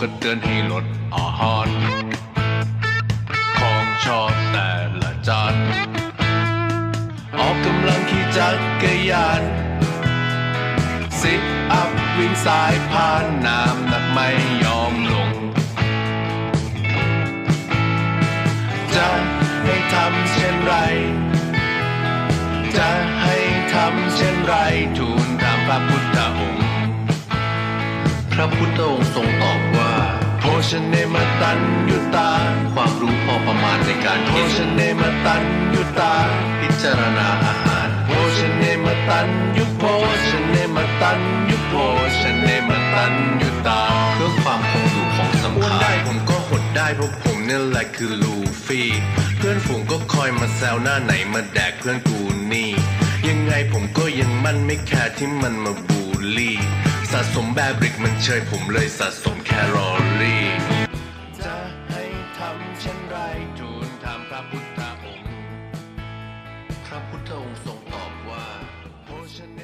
ก็เตือนให้ลดอาหาร ของชอบแต่ละจานออกกำลังขี่จักรยาน ซิทอัพวิ่งสายพานน้ำหนักไม่ยอมลง จะให้ทำเช่นไร จะให้ทำเช่นไรทูลถามพระพุทธองค์ ระพุทธองค์ทรงตอบว่าโภชเนมตันยุตา ความรู้พอประมาณในการโภกินชเนมตันยุตา พิจารณาอาหารโภชเนมตันยุโภชเนมตันยุโภชเนมตันยุตาเพื่อความคงอยู่ของสังอ้วนขารได้ผมก็หดได้เพราะผมนี่แหละคือลูฟี่ เพื่อนฝูงก็คอยมาแซวหน้าไหนมาแดกเพื่อนกูนี่ ยังไงผมก็ยังมั่นไม่แคร์ที่มันมาบูลลี่ สะสมแบบริกมันเชยผมเลยสะสมแคลอรี่ จะให้ทำเช่นไรจูนถามพระพุทธองค์ พระพุทธองค์ทรงตอบว่าโภชเน